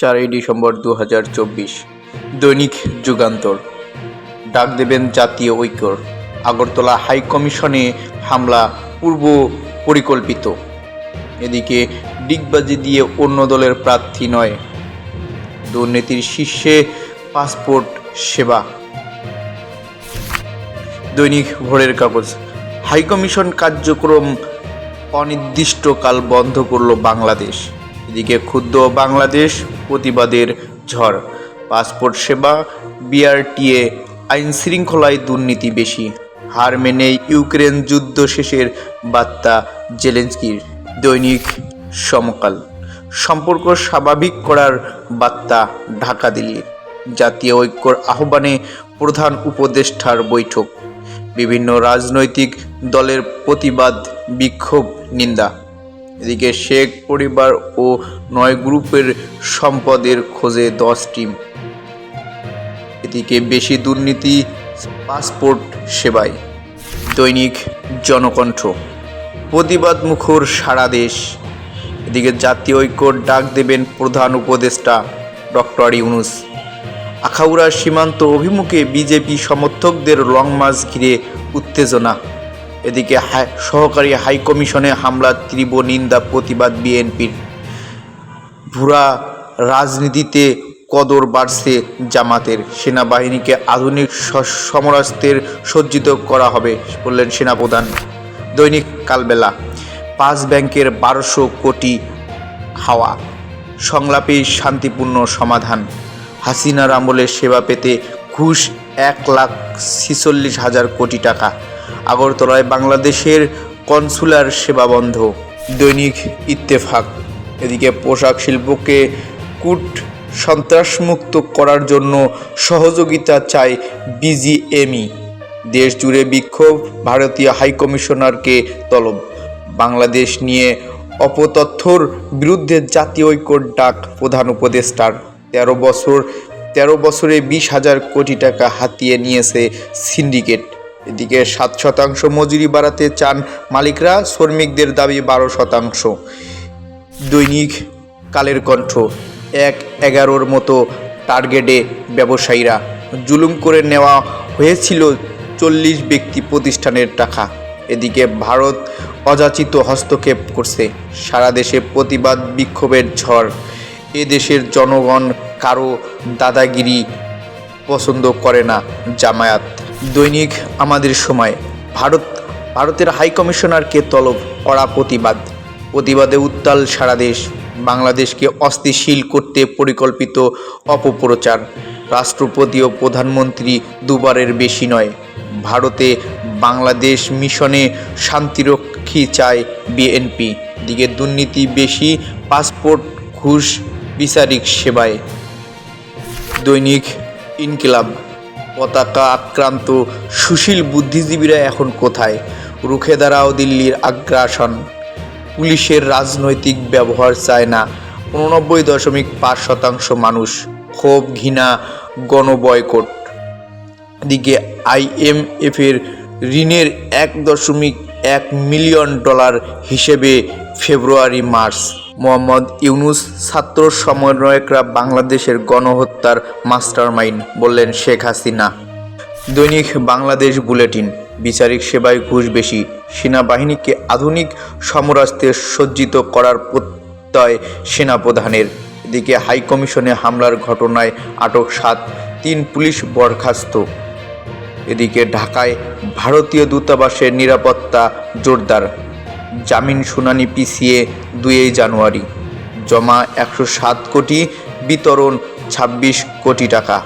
চারই ডিসেম্বর দু হাজার চব্বিশ। দৈনিক যুগান্তর। ডাক দেবেন জাতীয় ঐক্যর আগরতলা হাই কমিশনে হামলা পূর্ব পরিকল্পিত। এদিকে ডিগবাজি দিয়ে অন্য দলের প্রার্থী নয়। দুর্নীতির শীর্ষে পাসপোর্ট সেবা। দৈনিক ভোরের কাগজ। হাইকমিশন কার্যক্রম অনির্দিষ্টকাল বন্ধ করল বাংলাদেশ। এদিকে ক্ষুদ্র বাংলাদেশ প্রতিবাদের ঝড়। পাসপোর্ট সেবা, বিআরটিএ, আইন শৃঙ্খলায় দুর্নীতি বেশি। হার মেনে ইউক্রেন যুদ্ধ শেষের বার্তা জেলেন্সকির। দৈনিক সমকাল। সম্পর্ক স্বাভাবিক করার বার্তা ঢাকা দিল্লির। জাতীয় ঐক্যর আহ্বানে প্রধান উপদেষ্টার বৈঠক। বিভিন্ন রাজনৈতিক দলের প্রতিবাদ, বিক্ষোভ, নিন্দা। এদিকে শেখ পরিবার ও নয় গ্রুপের সম্পদের খোঁজে দশ টিম। এদিকে বেশি দুর্নীতি, পাসপোর্ট সেবায় দৈনিক জনকণ্ঠ। প্রতিবাদ মুখর সারা দেশ। এদিকে জাতীয় ঐক্যর ডাক দেবেন প্রধান উপদেষ্টা ডক্টর ইউনুস। আখাউড়া সীমান্ত অভিমুখে বিজেপি সমর্থকদের লং মার্চ ঘিরে উত্তেজনা। এদিকে হাই- সহকারী হাইকমিশনে হামলার তীব্র নিন্দা, প্রতিবাদ বিএনপির। ভুরা রাজনীতিতে কদর বাড়ছে জামাতের। সেনাবাহিনীকে আধুনিক সমরাস্ত্রের সজ্জিত করা হবে, বললেন সেনাপ্রধান। দৈনিক কালবেলা, পাঁচ ব্যাংকের বারোশো কোটি হাওয়া, সংলাপে শান্তিপূর্ণ সমাধান। হাসিনার আমলে সেবা পেতে ঘুষ এক লাখ ছিচল্লিশ হাজার কোটি টাকা। আগরতলায় বাংলাদেশের কনসুলার সেবা বন্ধ। দৈনিক ইত্তেফাক। এদিকে পোশাক শিল্পকে কুট সন্ত্রাসমুক্ত করার জন্য সহযোগিতা চায় বিজিএমই। দেশ জুড়ে বিক্ষোভ, ভারতীয় হাইকমিশনারকে তলব। বাংলাদেশ নিয়ে অপতথ্যর বিরুদ্ধে জাতীয় ঐক্যর ডাক প্রধান উপদেষ্টার। তেরো বছর, তেরো বছরে বিশ হাজার কোটি টাকা হাতিয়ে নিয়েছে সিন্ডিকেট। এদিকে সাত শতাংশ মজুরি বাড়াতে চান মালিকরা, শ্রমিকদের দাবি বারো শতাংশ। দৈনিক কালের কণ্ঠ, এক এগারোর মতো টার্গেটে ব্যবসায়ীরা জুলুম করে নেওয়া হয়েছিল চল্লিশ ব্যক্তি প্রতিষ্ঠানের টাকা। এদিকে ভারত অযাচিত হস্তক্ষেপ করছে, সারা দেশে প্রতিবাদ বিক্ষোভের ঝড়। এ দেশের জনগণ কারও দাদাগিরি পছন্দ করে না, জামায়াত। দৈনিক আমাদের সময়। ভারত, ভারতের হাইকমিশনারকে তলব করা প্রতিবাদ। প্রতিবাদে উত্তাল সারা দেশ। বাংলাদেশকে অস্থিশীল করতে পরিকল্পিত অপপ্রচার। রাষ্ট্রপতি ও প্রধানমন্ত্রী দুবারের বেশি নয়। ভারতে বাংলাদেশ মিশনে শান্তিরক্ষী চায় বিএনপি। দিকে দুর্নীতি বেশি, পাসপোর্ট ঘুষ, বিচারিক সেবায়। দৈনিক ইনকিলাব। পতাকা আক্রান্ত সুশীল বুদ্ধিজীবীরা এখন কোথায়? রুখে দাঁড়াও দিল্লির আগ্রাসন। পুলিশের রাজনৈতিক ব্যবহার চায় না। উননব্বই দশমিক পাঁচ শতাংশ মানুষ ক্ষোভ, ঘৃণা, গণবয়কট। দিকে আইএমএফের ঋণের এক দশমিক এক মিলিয়ন ডলার হিসেবে ফেব্রুয়ারি মার্চ মোহাম্মদ ইউনুস ছাত্র সমন্বয়করা বাংলাদেশের গণহত্যার মাস্টারমাইন্ড বললেন শেখ হাসিনা। দৈনিক বাংলাদেশ বুলেটিন, বিচারিক সেবায় ঘুষ বেশি, সেনাবাহিনীকে আধুনিক সমরাস্ত্রে সজ্জিত করার প্রত্যয় সেনাপ্রধানের। এদিকে হাইকমিশনে হামলার ঘটনায় আটক সাত, তিন পুলিশ বরখাস্ত। এদিকে ঢাকায় ভারতীয় দূতাবাসের নিরাপত্তা জোরদার। জামিন শুনানি পিছিয়ে দুই জানুয়ারি। জমা একশো সাত কোটি বিতরণ ছাব্বিশ কোটি টাকা।